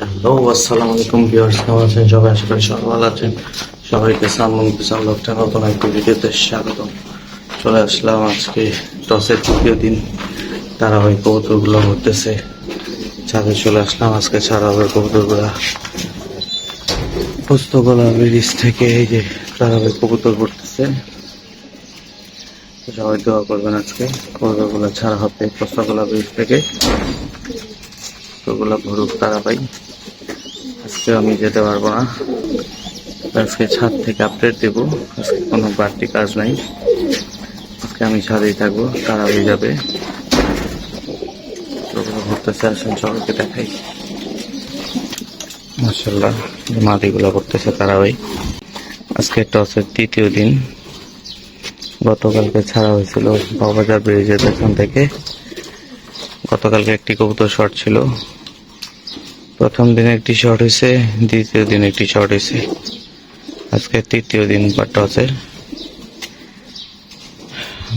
Hello, আসসালামু আলাইকুম viewers, কেমন আছেন সবাই? আশা করি সবাই ভালো আছেন। সবাইকে সালমান কিষান লকটা নতুন একটি ভিডিওতে স্বাগত চলে আসলাম আজকে টসের তৃতীয় দিন। ধারাবাহিক কবুতরগুলো ঘুরতেছে ছাদে চলে আসলাম আজকে ছাড়া হবে কবুতরগুলা পুস্তকলা ব্রিজ থেকে এই যে ধারাবাহিক কবুতর তো সবাই দোয়া করবেন আজকে। কবুতরগুলো ছাড়া হবে পুস্তকলা ব্রিজ থেকে। ওগুলো ঘুরুক তারাবাই আজকে আমি যেতে পারব না। আজকে ছাদ থেকে আপডেট দেব। আজকে কোনো বাড়তি কাজ নাই। আজকে আমি ছাদেই থাকব তারাবাই যাবে। ওগুলো ঘুরতেছে, আসেন, সবাইকে দেখাই। মার্শাল্লাহ মাদিগুলো করতেছে তারাবাই আজকে টসের তৃতীয় দিন। গতকালকে ছাড়া হয়েছিল বাবাজার ব্রিজের পেছন থেকে। গতকালকে একটি কবুতর শর্ট ছিল। প্রথম দিন একটি শর্ট হয়েছে, দ্বিতীয় দিন একটি শর্ট হয়েছে। আজকে তৃতীয় দিন বা টসের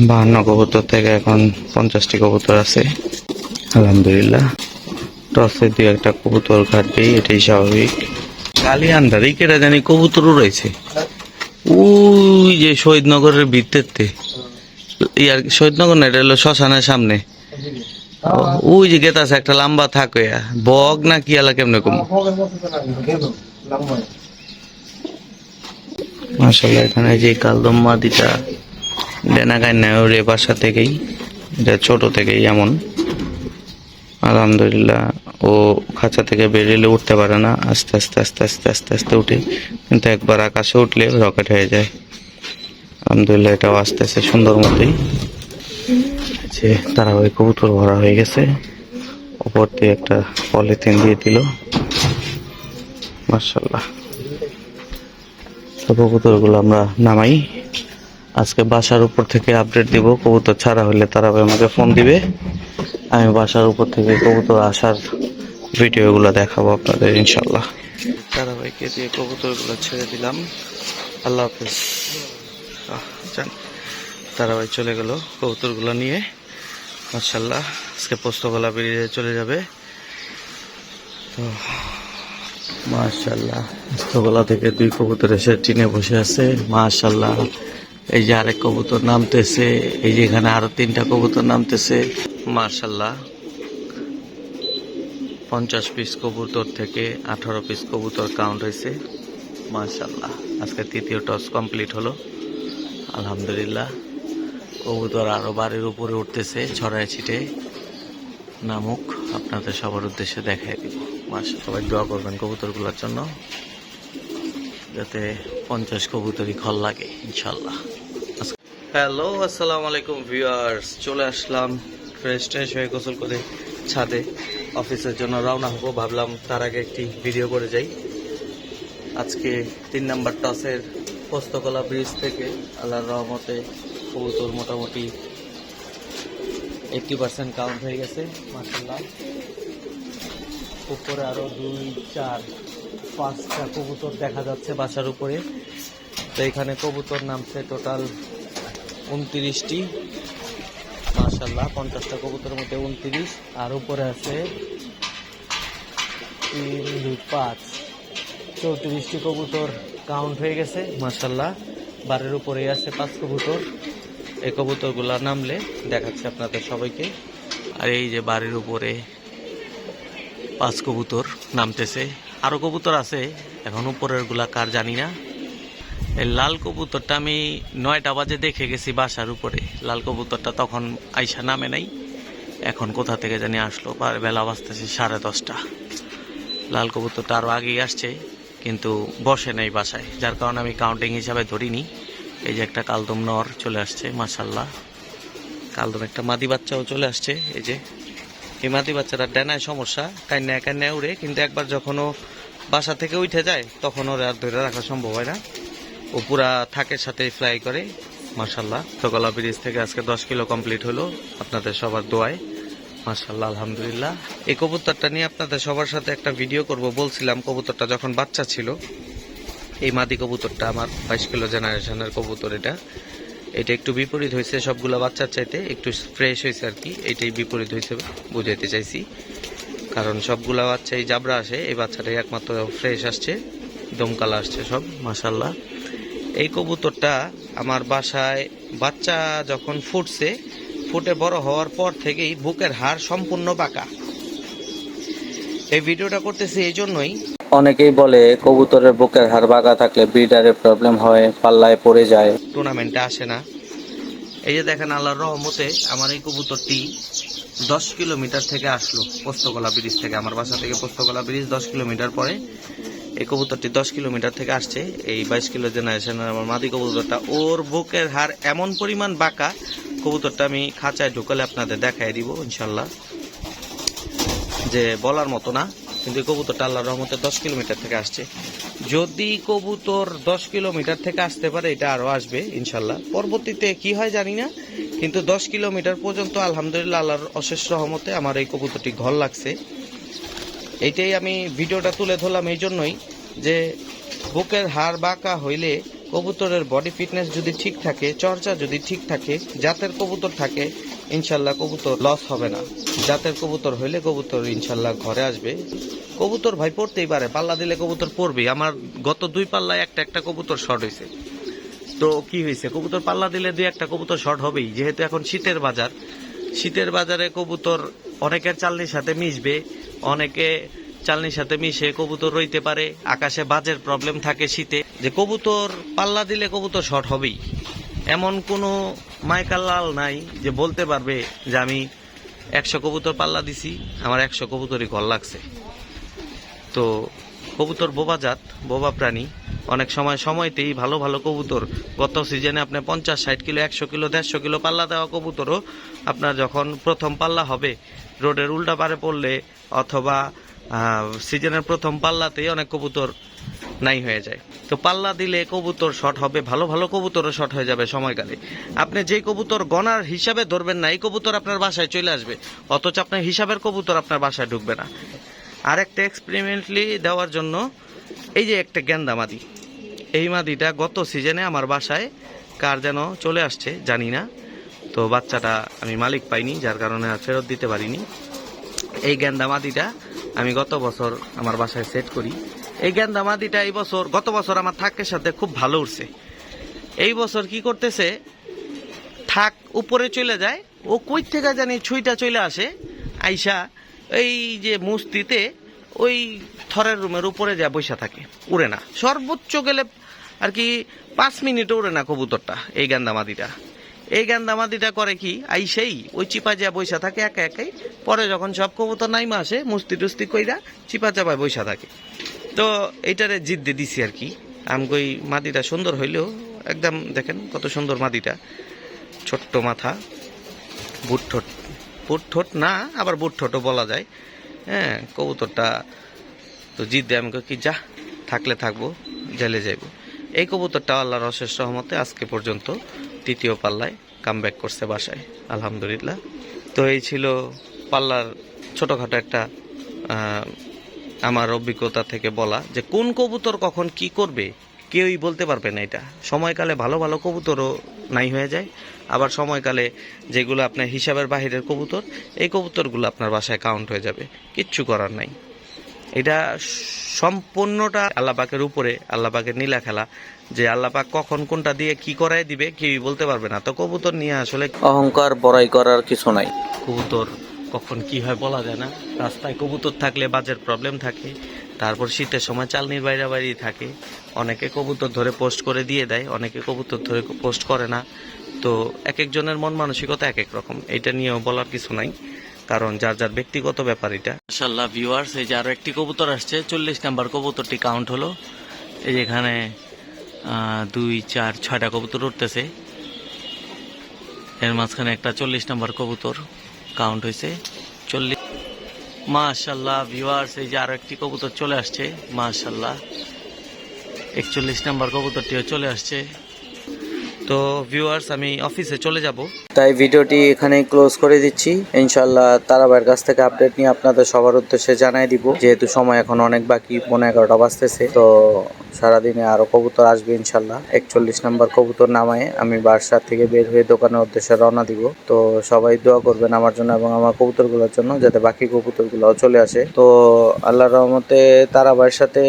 বাহান্ন কবুতর থেকে এখন পঞ্চাশটি কবুতর আছে। আলহামদুলিল্লাহ। টসে দুই একটা কবুতর ঘাটবেই এটাই স্বাভাবিক। কালি আন্ডারই কেটা জানি কবুতর রয়েছে। ওই যে শহীদনগরের ভিত্তিতে ইয়ার শহীদনগর না, এটা হলো শ্মশানের সামনে। ওই যে গেত আছে একটা লম্বা থাকে বগ না কি আলা কেমনে কম? মাসাল্লাহ এখানে যে কালদম মাদিটা ডেনা গাই নেয় ওর বাসা থেকেই এটা ছোট থেকেই এমন। আলহামদুলিল্লাহ ও খাঁচা থেকে বেরিয়ে উঠতে পারে না আস্তে আস্তে আস্তে আস্তে আস্তে আস্তে উঠে। কিন্তু একবার আকাশে উঠলে রকেট হয়ে যায়। আলহামদুলিল্লাহ এটাও আস্তে আস্তে সুন্দর মতোই। যে তারা ওই কবুতর ভরা হয়ে গেছে। ওপর দিয়ে একটা পলিথিন দিয়ে দিল। মার্শাল্লাহ তো কবুতরগুলো আমরা নামাই। আজকে বাসার উপর থেকে আপডেট দিব। কবুতর ছাড়া হলে তারা আমাকে ফোন দিবে। আমি বাসার উপর থেকে কবুতর আসার ভিডিওগুলো দেখাবো আপনাদের ইনশাল্লাহ ধারাবাহিকে দিয়ে কবুতরগুলো ছেড়ে দিলাম, আল্লাহ হাফেজ। তারা ভাই চলে গেল কবুতরগুলো নিয়ে। মার্শাল্লাহ আজকে পোস্তগোলা বেরিয়ে চলে যাবে। তো মার্শাল্লাহ পোস্তগোলা থেকে দুই কবুতর এসে টিনে বসে আছে। মার্শাল্লাহ এই যে আরেক কবুতর নামতেছে, এই যে এখানে আরও তিনটা কবুতর নামতেছে। মার্শাল্লাহ পঞ্চাশ পিস কবুতর থেকে আঠারো পিস কবুতর কাউন্ট হয়েছে। মার্শাল্লাহ আজকে তৃতীয় টস কমপ্লিট হলো। আলহামদুলিল্লাহ। কবুতর আরও বাড়ির উপরে উঠতেছে, ছড়ায় ছিটে। নামুক, আপনাদের সবার উদ্দেশ্যে দেখাই দিব। মাস সবাই দোয়া করবেন কবুতরগুলোর জন্য, যাতে পঞ্চাশ কবুতরই খল লাগে ইনশাল্লাহ হ্যালো, আসসালামু আলাইকুম ভিউয়ার্স, চলে আসলাম ফ্রেশ ট্রেশ হয়ে গোসল করে ছাদে। অফিসের জন্য রওনা হব, ভাবলাম তার আগে একটি ভিডিও করে যাই। আজকে তিন নাম্বার টসের পোস্তকলা ব্রিজ থেকে আল্লাহর রহমতে কবুতর মোটামুটি এইটটি পার্সেন্ট কাউন্ট হয়ে গেছে মাসাল্লাহ উপরে আরও দুই, চার, পাঁচটা কবুতর দেখা যাচ্ছে বাসার উপরে। তো এখানে কবুতর নামছে টোটাল উনত্রিশটি। মাসাল্লাহ পঞ্চাশটা কবুতরের মধ্যে উনত্রিশ। আর উপরে আছে তিন, দুই, পাঁচ, চৌত্রিশটি কবুতর কাউন্ট হয়ে গেছে মাসাল্লাহ বারের উপরেই আছে পাঁচ কবুতর। এই কবুতরগুলা নামলে দেখাচ্ছে আপনাদের সবাইকে। আর এই যে বাড়ির উপরে পাঁচ কবুতর নামতেছে। আরও কবুতর আছে, এখন উপরেরগুলা কার জানি না। এই লাল কবুতরটা আমি নয়টা বাজে দেখে গেছি বাসার উপরে। লাল কবুতরটা তখন আইসা নামে নাই। এখন কোথা থেকে জানি আসলো বেলা বাজতেছে সাড়ে দশটা। লাল কবুতরটা আরও আগেই আসছে, কিন্তু বসে নাই বাসায়। যার কারণে আমি কাউন্টিং হিসাবে ধরিনি। এই যে একটা কালদম নর চলে আসছে মাসাল্লাহ কালদম একটা মাদি বাচ্চাও চলে আসছে, এই যে। এই মাদি বাচ্চাটার ডেনায় সমস্যা, কান্নায় কান্নায় উড়ে, কিন্তু একবার যখন ও বাসা থেকে উঠে যায়, তখন ওর আর ধরে রাখা সম্ভব হয় না। ও পুরা থাকের সাথে ফ্লাই করে মার্শাল্লাহ তোকলা ব্রিজ থেকে আজকে দশ কিলো কমপ্লিট হলো আপনাদের সবার দোয়ায়। মার্শাল্লাহ আলহামদুলিল্লাহ। এই কবুতরটা নিয়ে আপনাদের সবার সাথে একটা ভিডিও করব। বলছিলাম কবুতরটা যখন বাচ্চা ছিল এই মাদি কবুতরটা আমার বাইশ কিলো জেনারেশনের কবুতর এটা। এটা একটু বিপরীত হয়েছে সবগুলো বাচ্চার চাইতে, একটু ফ্রেশ হয়েছে আর কি, এটাই বিপরীত হয়েছে বুঝাইতে চাইছি। কারণ সবগুলা বাচ্চা এই জাবরা আসে, এই বাচ্চাটাই একমাত্র ফ্রেশ আসছে, দমকালা আসছে সব মাসাল্লাহ এই কবুতরটা আমার বাসায় বাচ্চা যখন ফুটছে, ফুটে বড় হওয়ার পর থেকেই বুকের হাড় সম্পূর্ণ বাঁকা। এই ভিডিওটা করতেছি এই জন্যই অনেকেই বলে কবুতরের বুকের হাড় বাঁকা থাকলে ব্রিডারের প্রবলেম হয়, পাল্লায় পড়ে যায়। টুর্নামেন্টে আসে না। এই যে দেখেন আল্লাহর রহমতে আমার এই কবুতরটি দশ কিলোমিটার থেকে আসলো পোস্তকলা ব্রিজ থেকে। আমার বাসা থেকে পোস্তকলা ব্রিজ দশ কিলোমিটার পরে। এই কবুতরটি দশ কিলোমিটার থেকে আসছে। এই বাইশ কিলো জেনারেশনের আমার মাদি কবুতরটা। ওর বুকের হার এমন পরিমাণ বাঁকা, কবুতরটা আমি খাঁচায় ঢুকালে আপনাদের দেখাই দিব, ইনশাল্লাহ। যে বলার মতো না। কিন্তু এই কবুতরটা আল্লাহর রহমতে দশ কিলোমিটার থেকে আসছে। যদি কবুতর দশ কিলোমিটার থেকে আসতে পারে, এটা আরও আসবে, ইনশাল্লাহ। পরবর্তীতে কি হয় জানি না, কিন্তু দশ কিলোমিটার পর্যন্ত আলহামদুলিল্লাহ আল্লাহর অশেষ রহমতে আমার এই কবুতরটি ঘর লাগছে। এইটাই আমি ভিডিওটা তুলে ধরলাম এই জন্যই যে বুকের হাড় বাঁকা হইলে কবুতরের বডি ফিটনেস যদি ঠিক থাকে, চর্চা যদি ঠিক থাকে, জাতের কবুতর থাকে ইনশাল্লাহ কবুতর লস হবে না। জাতের কবুতর হইলে কবুতর ইনশাল্লাহ ঘরে আসবে। কবুতর ভাই পড়তেই পারে, পাল্লা দিলে কবুতর পড়বেই। আমার গত দুই পাল্লায় একটা একটা কবুতর শর্ট হয়েছে তো কি হয়েছে কবুতর পাল্লা দিলে দুই একটা কবুতর শর্ট হবেই। যেহেতু এখন শীতের বাজার, শীতের বাজারে কবুতর অনেকের চালনির সাথে মিশবে, অনেকে চালনির সাথে মিশে কবুতর রইতে পারে। আকাশে বাজের প্রবলেম থাকে শীতে। যে কবুতর পাল্লা দিলে কবুতর শর্ট হবেই। এমন কোনো মাইকাল্লাল নাই যে বলতে পারবে যে আমি একশো কবুতর পাল্লা দিছি, আমার একশো কবুতরই ঘর লাগছে। তো কবুতর বোবা জাত, বোবা প্রাণী, অনেক সময় সময়তেই ভালো ভালো কবুতর, গত সিজনে আপনার পঞ্চাশ, ষাট কিলো, একশো কিলো, দেড়শো কিলো পাল্লা দেওয়া কবুতরও আপনার যখন প্রথম পাল্লা হবে, রোডের উল্টা পারে পড়লে অথবা সিজনের প্রথম পাল্লাতেই অনেক কবুতর নাই হয়ে যায়। তো পাল্লা দিলে কবুতর শট হবে, ভালো ভালো কবুতরও শর্ট হয়ে যাবে সময়কালে। আপনি যে কবুতর গনার হিসাবে ধরবেন না, এই কবুতর আপনার বাসায় চলে আসবে। অথচ আপনার হিসাবের কবুতর আপনার বাসায় ঢুকবে না। আর একটা এক্সপেরিমেন্টলি দেওয়ার জন্য, এই যে একটা গেন্দা মাদি। এই মাদিটা গত সিজনে আমার বাসায় কার যেন চলে আসছে, জানি না। তো বাচ্চাটা আমি মালিক পাইনি, যার কারণে আর ফেরত দিতে পারিনি। এই গেন্দা মাদিটা আমি গত বছর আমার বাসায় সেট করি। এই গেন্দা মাদিটা এই বছর গত বছর আমার থাকের সাথে খুব ভালো উঠছে এই বছর কি করতেছে, থাক উপরে চলে যায়, ও কই থেকে জানি ছুইটা চলে আসে, আইসা এই যে মুস্তিতে ওই থরের রুমের উপরে যা বৈশা থাকে, উড়ে না। সর্বোচ্চ গেলে আর কি পাঁচ মিনিটও উড়ে না কবুতরটা, এই গান্দামাদিটা। এই গান্দামাদিটা করে কি, আইসেই ওই চিপা যা বৈশা থাকে একা একাই, পরে যখন সব কবুতর নাইমা আসে মুস্তি টুস্তি কইরা চিপা চাপায় বৈশা থাকে। তো এইটারে জিদ দিয়ে দিছি আর কি। আমগই মাদিটা সুন্দর হইলেও একদম দেখেন কত সুন্দর মাদিটা ছোট্ট মাথা, বুট ঠোঁট বুট ঠোঁট না, আবার বুট ঠোঁটও বলা যায়। হ্যাঁ কবুতরটা তো জিদ দিয়ে আমি কই কি যা, থাকলে থাকব, জেলে যাইব। এই কবুতরটা আল্লাহর অশেষ রহমতে আজকে পর্যন্ত তৃতীয় পাল্লায় কাম করছে বাসায়, আলহামদুলিল্লাহ। তো এই ছিল পাল্লার ছোটোখাটো একটা আমার অভিজ্ঞতা থেকে বলা যে কোন কবুতর কখন কি করবে কেউই বলতে পারবে না এটা। সময়কালে ভালো ভালো কবুতরও নাই হয়ে যায়। আবার সময়কালে যেগুলো আপনার হিসাবের বাহিরের কবুতর এই কবুতরগুলো আপনার বাসায় কাউন্ট হয়ে যাবে। কিচ্ছু করার নাই। এটা সম্পূর্ণটা আল্লাপাকের উপরে আল্লাপাকের নীলা খেলা যে আল্লাপাক কখন কোনটা দিয়ে কি করাই দিবে কেউই বলতে পারবে না। তো কবুতর নিয়ে আসলে অহংকার বড়াই করার কিছু নাই। কবুতর কখন কি হয় বলা যায় না। রাস্তায় কবুতর থাকলে বাজের প্রবলেম থাকে, তারপর শীতের সময় চালনির বাইরে বাইরে থাকে। অনেকে কবুতর ধরে পোস্ট করে দিয়ে দেয়, অনেকে কবুতর ধরে পোস্ট করে না। তো এক একজনের মন মানসিকতা এক এক রকম, এটা নিয়েও বলার কিছু নাই। কারণ যার যার ব্যক্তিগত ব্যাপার এটা। মাশাল্লাহ ভিউয়ার্স এই যে আরও একটি কবুতর আসছে, চল্লিশ নাম্বার কবুতরটি কাউন্ট হলো। এই যেখানে দুই, চার, ছয়টা কবুতর উঠতেছে। এর মাঝখানে একটা চল্লিশ নাম্বার কবুতর। কাউন্ট হয়েছে চল্লিশ। মাশাল্লাহ ভিউয়ার্স এই যে আরও একটি কবুতর চলে আসছে, মাশাল্লাহ। একচল্লিশ নাম্বার কবুতরটিও চলে আসছে। তো ভিউয়ার্স আমি অফিসে চলে যাব। তাই ভিডিওটি এখানে ক্লোজ করে দিচ্ছি। ইনশাল্লাহ তারাবাইয়ের কাছ থেকে আপডেট নিয়ে আপনাদের সবার উদ্দেশ্যে জানাই দিব। যেহেতু সময় এখন অনেক বাকি পনেরো এগারোটা বাজতেছে, তো সারাদিনে আরও কবুতর আসবে ইনশাল্লাহ একচল্লিশ নম্বর কবুতর নামায়, আমি বাসার থেকে বের হয়ে দোকানের উদ্দেশ্যে রওনা দিব। তো সবাই দোয়া করবেন আমার জন্য এবং আমার কবুতরগুলোর জন্য, যাতে বাকি কবুতরগুলোও চলে আসে। তো আল্লাহ রহমতে তারাবাইয়ের সাথে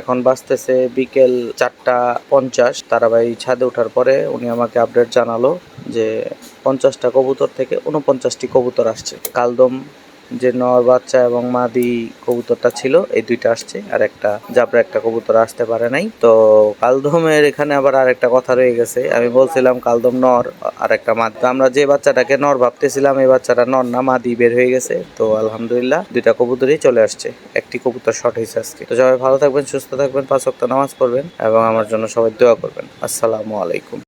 এখন বাঁচতেছে বিকেল চারটা পঞ্চাশ। তারাবাই ছাদে ওঠার পরে উনি আমাকে আপডেট জানালো যে পঞ্চাশটা কবুতর থেকে উনপঞ্চাশটি কবুতর আসছে। কালদম, যে নর বাচ্চা এবং মাদি কবুতরটা ছিল, এই দুইটা আসছে। আর একটা জাবরা একটা কবুতর আসতে পারে নাই। তো কালদমের এখানে আবার আর একটা কথা রয়ে গেছে। আমি বলছিলাম কালদম নর, আর একটা মাদি। আমরা যে বাচ্চাটাকে নর ভাবতেছিলাম, এই বাচ্চাটা নর না, মাদি বের হয়ে গেছে। তো আলহামদুলিল্লাহ দুইটা কবুতরই চলে আসছে। একটি কবুতর শর্ট হয়েছে আজকে। তো সবাই ভালো থাকবেন, সুস্থ থাকবেন, পাঁচ ওয়াক্ত নামাজ পড়বেন এবং আমার জন্য সবাই দোয়া করবেন। আসসালামু আলাইকুম।